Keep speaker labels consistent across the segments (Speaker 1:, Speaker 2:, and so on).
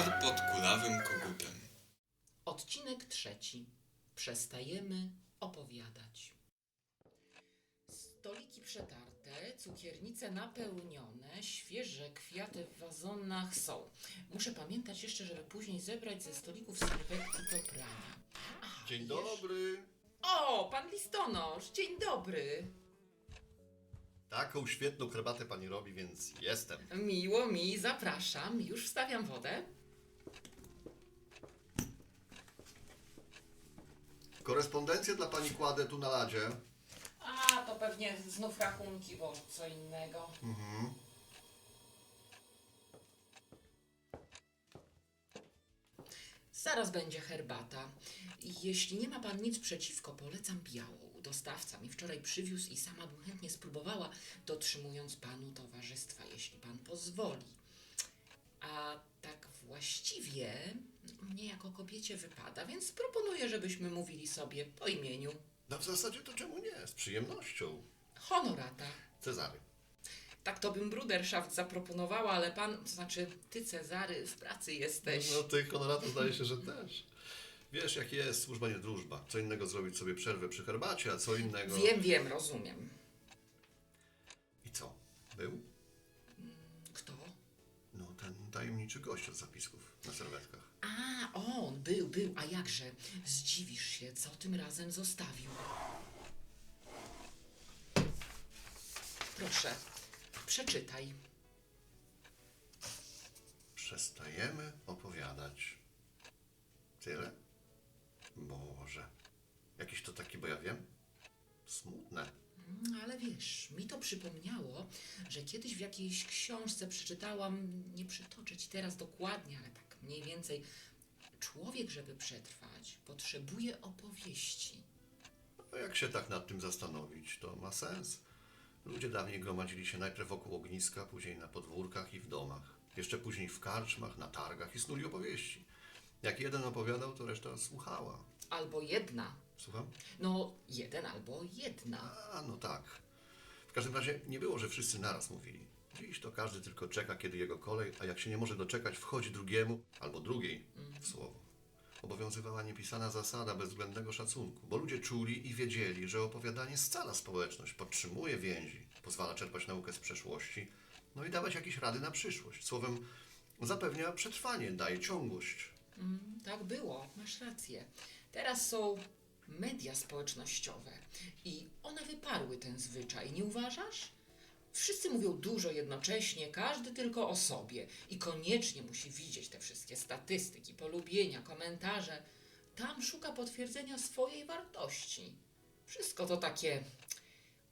Speaker 1: Bar pod kulawym kogutem.
Speaker 2: Odcinek trzeci. Przestajemy opowiadać. Stoliki przetarte, cukiernice napełnione, świeże kwiaty w wazonach są. Muszę pamiętać jeszcze, żeby później zebrać ze stolików serwetki do prania. Aha,
Speaker 3: Dzień
Speaker 2: jeszcze-
Speaker 3: dobry.
Speaker 2: O, pan listonosz, dzień dobry.
Speaker 3: Taką świetną herbatę pani robi, więc jestem.
Speaker 2: Miło mi, zapraszam. Już wstawiam wodę.
Speaker 3: Korespondencję dla pani kładę tu na ladzie.
Speaker 2: A, to pewnie znów rachunki, bo co innego. Zaraz będzie herbata. Jeśli nie ma pan nic przeciwko, polecam białą. Dostawca mi wczoraj przywiózł i sama bym chętnie spróbowała, dotrzymując panu towarzystwa, jeśli pan pozwoli. A tak właściwie mnie jako kobiecie wypada, więc proponuję, żebyśmy mówili sobie po imieniu.
Speaker 3: No w zasadzie to czemu nie? Z przyjemnością.
Speaker 2: Honorata.
Speaker 3: Cezary.
Speaker 2: Tak to bym Bruderschaft zaproponowała, ale pan, to znaczy ty Cezary w pracy jesteś.
Speaker 3: No ty, Konrado, zdaje się, że też. Wiesz, jak jest, służba nie drużba. Co innego zrobić sobie przerwę przy herbacie, a co innego...
Speaker 2: Wiem, wiem, rozumiem.
Speaker 3: I co? Był? Tajemniczy gość od zapisków na serwetkach.
Speaker 2: A, on, był, był, a jakże. Zdziwisz się, co tym razem zostawił. Proszę, przeczytaj.
Speaker 3: Przestajemy opowiadać. Tyle? Boże. Jakiś to taki, bo ja wiem? Smutne.
Speaker 2: Mm, Ale wiesz, mi przypomniało, że kiedyś w jakiejś książce przeczytałam, nie przytoczę ci teraz dokładnie, ale tak mniej więcej, człowiek, żeby przetrwać, potrzebuje opowieści.
Speaker 3: No jak się tak nad tym zastanowić, to ma sens. Ludzie dawniej gromadzili się najpierw wokół ogniska, później na podwórkach i w domach. Jeszcze później w karczmach, na targach i snuli opowieści. Jak jeden opowiadał, to reszta słuchała.
Speaker 2: Albo jedna.
Speaker 3: Słucham?
Speaker 2: No, jeden albo jedna.
Speaker 3: A, no tak. W każdym razie nie było, że wszyscy naraz mówili. Dziś to każdy tylko czeka, kiedy jego kolej, a jak się nie może doczekać, wchodzi drugiemu albo drugiej w słowo. Obowiązywała niepisana zasada bezwzględnego szacunku, bo ludzie czuli i wiedzieli, że opowiadanie scala społeczność, podtrzymuje więzi, pozwala czerpać naukę z przeszłości, no i dawać jakieś rady na przyszłość. Słowem, zapewnia przetrwanie, daje ciągłość.
Speaker 2: Mm, tak było, masz rację. Teraz są media społecznościowe i ten zwyczaj, nie uważasz? Wszyscy mówią dużo jednocześnie, każdy tylko o sobie i koniecznie musi widzieć te wszystkie statystyki, polubienia, komentarze. Tam szuka potwierdzenia swojej wartości. Wszystko to takie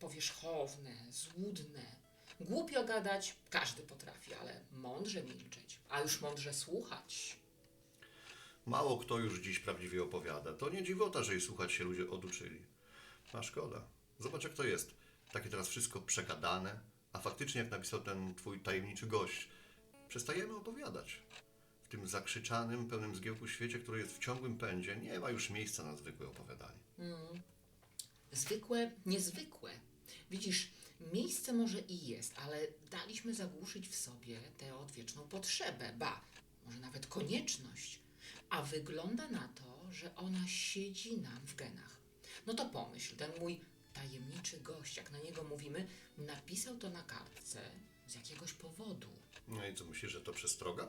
Speaker 2: powierzchowne, złudne. Głupio gadać każdy potrafi, ale mądrze milczeć, a już mądrze słuchać.
Speaker 3: Mało kto już dziś prawdziwie opowiada. To nie dziwota, że jej słuchać się ludzie oduczyli. A szkoda. Zobacz, jak to jest. Takie teraz wszystko przegadane, a faktycznie, jak napisał ten twój tajemniczy gość, przestajemy opowiadać. W tym zakrzyczanym, pełnym zgiełku świecie, który jest w ciągłym pędzie, nie ma już miejsca na zwykłe opowiadanie.
Speaker 2: Zwykłe, niezwykłe. Widzisz, miejsce może i jest, ale daliśmy zagłuszyć w sobie tę odwieczną potrzebę, ba, może nawet konieczność. A wygląda na to, że ona siedzi nam w genach. No to pomyśl, ten mój tajemniczy gość, jak na niego mówimy, napisał to na kartce z jakiegoś powodu.
Speaker 3: No i co, myślisz, że to przestroga?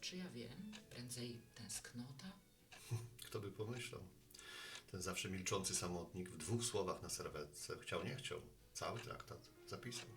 Speaker 2: Czy ja wiem? Prędzej tęsknota?
Speaker 3: Kto by pomyślał? Ten zawsze milczący samotnik w dwóch słowach na serwetce chciał, nie chciał. Cały traktat zapisał.